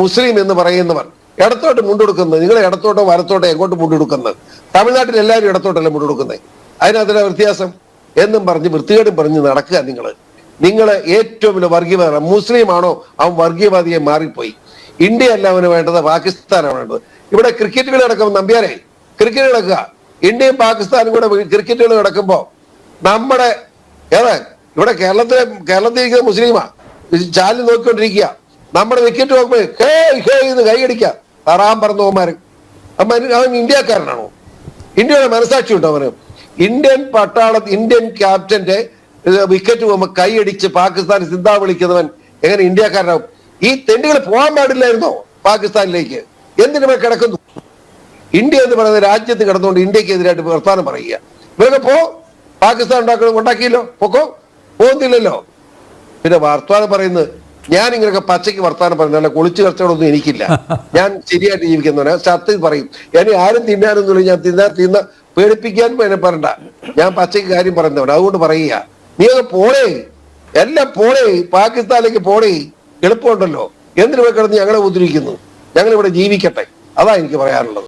മുസ്ലിം എന്ന് പറയുന്നവർ ഇടത്തോട്ട് മുണ്ടെടുക്കുന്നത് നിങ്ങൾ ഇടത്തോട്ടോ വലത്തോട്ടോ എങ്ങോട്ട് മുണ്ടെടുക്കുന്നത്? തമിഴ്നാട്ടിൽ എല്ലാവരും ഇടത്തോട്ടല്ലേ മുണ്ടെടുക്കുന്നത് അതിനകത്തിലെ വ്യത്യാസം? എന്നും പറഞ്ഞ് വൃത്തികേടും പറഞ്ഞ് നടക്കുക നിങ്ങൾ നിങ്ങൾ ഏറ്റവും വലിയ വർഗീയവാദം മുസ്ലിം ആണോ അവൻ വർഗീയവാദിയെ മാറിപ്പോയി. ഇന്ത്യ അല്ല അവന് വേണ്ടത് പാകിസ്ഥാനാണ് വേണ്ടത്. ഇവിടെ ക്രിക്കറ്റ് കളി നടക്കുമ്പോൾ നമ്പ്യാരെ ക്രിക്കറ്റ് നടക്കുക. ഇന്ത്യയും പാകിസ്ഥാനും കൂടെ ക്രിക്കറ്റ് കളി നടക്കുമ്പോ നമ്മുടെ ഏതാ ഇവിടെ കേരളത്തിലെ കേരളത്തിൽ ഇരിക്കുന്ന മുസ്ലിമാ ചാലി നോക്കിക്കൊണ്ടിരിക്കുക. നമ്മുടെ വിക്കറ്റ് നോക്കുമ്പോ ഹേ ഹേ എന്ന് കൈയടിക്കുക തറാൻ പറന്ന പോമാര് അവൻ അവൻ ഇന്ത്യക്കാരനാണോ? ഇന്ത്യയുടെ മനസാക്ഷി ഉണ്ടോ അവന്? ഇന്ത്യൻ പട്ടാള ഇന്ത്യൻ ക്യാപ്റ്റന്റെ വിക്കറ്റ് പോകുമ്പോ കൈയടിച്ച് പാകിസ്ഥാൻ സിന്ധാ വിളിക്കുന്നവൻ എങ്ങനെ ഇന്ത്യക്കാരനാവും? ഈ തെണ്ടുകൾ പോകാൻ പാടില്ലായിരുന്നോ പാകിസ്ഥാനിലേക്ക്? എന്തിനു കിടക്കുന്നു? ഇന്ത്യ എന്ന് പറയുന്ന രാജ്യത്ത് കിടന്നുകൊണ്ട് ഇന്ത്യയ്ക്ക് എതിരായിട്ട് വർത്താനം പറയുക. ഇവരൊക്കെ പോ. പാകിസ്ഥാൻ ഉണ്ടാക്കണം ഉണ്ടാക്കിയല്ലോ പൊക്കോ. പോകുന്നില്ലല്ലോ. പിന്നെ വർത്താനം പറയുന്നത് ഞാൻ ഇങ്ങനെയൊക്കെ പച്ചയ്ക്ക് വർത്താനം പറഞ്ഞാൽ കുളിച്ചു കർച്ചകളൊന്നും എനിക്കില്ല. ഞാൻ ശരിയായിട്ട് ജീവിക്കുന്നവനെ. സത്യം പറയും. എന്നെ ആരും തിന്നാനൊന്നുമില്ല. ഞാൻ തിന്നാ തിന്ന പേടിപ്പിക്കാനും എന്നെ പറയണ്ട. ഞാൻ പച്ചയ്ക്ക് കാര്യം പറയുന്നവൻ അതുകൊണ്ട് പറയുക. നീ അത് പോണേ എല്ലാം പോണേ പാകിസ്ഥാനിലേക്ക് പോണേ എളുപ്പമുണ്ടല്ലോ. എന്തിനു പോയി കിടന്ന് ഞങ്ങളെ ഉദ്ധരിക്കുന്നു ഞങ്ങളിവിടെ ജീവിക്കട്ടെ. അതാ എനിക്ക് പറയാനുള്ളത്.